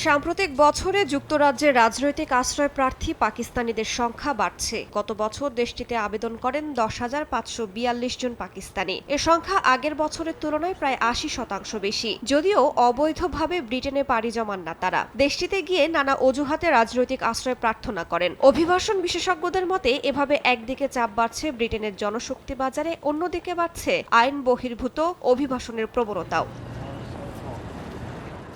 সাম্প্রতিক বছরে যুক্তরাজ্যের রাজনৈতিক আশ্রয় প্রার্থী পাকিস্তানিদের সংখ্যা বাড়ছে। গত বছর দেশটিতে আবেদন করেন দশ হাজার পাঁচশো বিয়াল্লিশ জন পাকিস্তানি। এ সংখ্যা আগের বছরের তুলনায় প্রায় আশি শতাংশ বেশি। যদিও অবৈধভাবে ব্রিটেনে পাড়ি জমান না তারা। দেশটিতে গিয়ে নানা অজুহাতে রাজনৈতিক আশ্রয় প্রার্থনা করেন। অভিবাসন বিশেষজ্ঞদের মতে, এভাবে একদিকে চাপ বাড়ছে ব্রিটেনের জনশক্তি বাজারে, অন্যদিকে বাড়ছে আইন বহির্ভূত অভিবাসনের প্রবণতাও।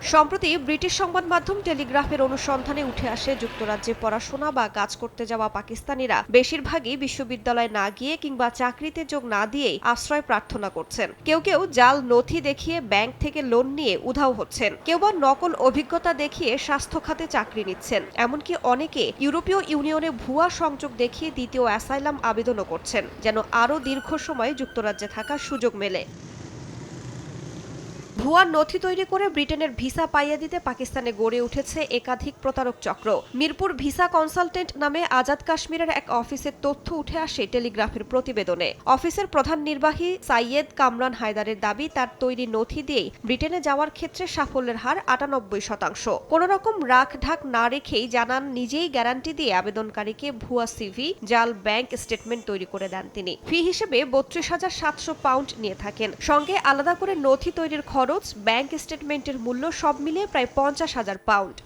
সম্প্রতি ব্রিটিশ সংবাদ মাধ্যম টেলিগ্রাফের অনুসন্ধানে উঠে আসে যুক্তরাজ্যে পড়াশোনা বা কাজ করতে যাওয়া পাকিস্তানিরা। বেশিরভাগই বিশ্ববিদ্যালয়ে না গিয়ে কিংবা চাকরিতে যোগ না দিয়েই আশ্রয় প্রার্থনা করছেন। কেউ কেউ জাল নথি দেখিয়ে ব্যাংক থেকে লোন নিয়ে উধাও হচ্ছেন। কেউ বা নকল অভিজ্ঞতা দেখিয়ে স্বাস্থ্য খাতে চাকরি নিচ্ছেন। এমনকি অনেকে ইউরোপীয় ইউনিয়নে ভুয়া সংযোগ দেখিয়ে দ্বিতীয় অ্যাসাইলাম আবেদনও করছেন, যেন আরও দীর্ঘ সময় যুক্তরাজ্যে থাকার সুযোগ মেলে। ভুয়া নথি তৈরি করে ব্রিটেনের ভিসা পাইয়ে দিতে পাকিস্তানে গড়ে উঠেছে একাধিক প্রতারক চক্র। মিরপুর ভিসা কনসালটেন্ট নামে আজাদ কাশ্মীরের এক অফিসের তথ্য উঠে আসে টেলিগ্রাফের প্রতিবেদনে। অফিসের প্রধান নির্বাহী সাইয়েদ কামরান হায়দারের দাবি, তার তৈরি নথি দিয়েই ব্রিটেনে যাওয়ার ক্ষেত্রে সাফল্যের হার আটানব্বই শতাংশ। কোন রকম রাখ ঢাক না রেখেই জানান, নিজেই গ্যারান্টি দিয়ে আবেদনকারীকে ভুয়া সিভি, জাল, ব্যাংক স্টেটমেন্ট তৈরি করে দেন তিনি। ফি হিসেবে বত্রিশ হাজার সাতশো পাউন্ড নিয়ে থাকেন। সঙ্গে আলাদা করে নথি তৈরির খরচ ব্যাংক স্টেটমেন্টের মূল্য সব মিলিয়ে প্রায় পঞ্চাশ হাজার পাউন্ড।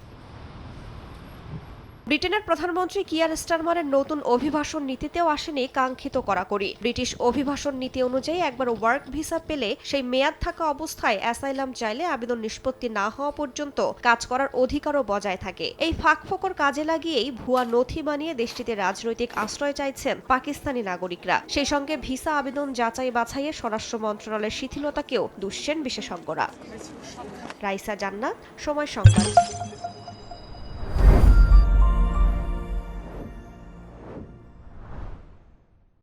ব্রিটেনের প্রধানমন্ত্রী কিয়ার স্টারমারের নতুন অভিবাসন নীতিতেও আসেনি কাঙ্ক্ষিত করাকরি ব্রিটিশ অভিবাসন নীতি অনুযায়ী একবার ওয়ার্ক ভিসা পেলে সেই মেয়াদ থাকা অবস্থায় অ্যাসাইলাম চাইলে আবেদন নিষ্পত্তি না হওয়া পর্যন্ত কাজ করার অধিকারও বজায় থাকে। এই ফাঁকফোকর কাজে লাগিয়েই ভুয়া নথি বানিয়ে দেশটিতে রাজনৈতিক আশ্রয় চাইছেন পাকিস্তানি নাগরিকরা। সেই সঙ্গে ভিসা আবেদন যাচাই বাছাইয়ে স্বরাষ্ট্র মন্ত্রণালয়ের শিথিলতাকেও দুষছেন বিশেষজ্ঞরা। রাইসা জান্নাত, সময় সংবাদ।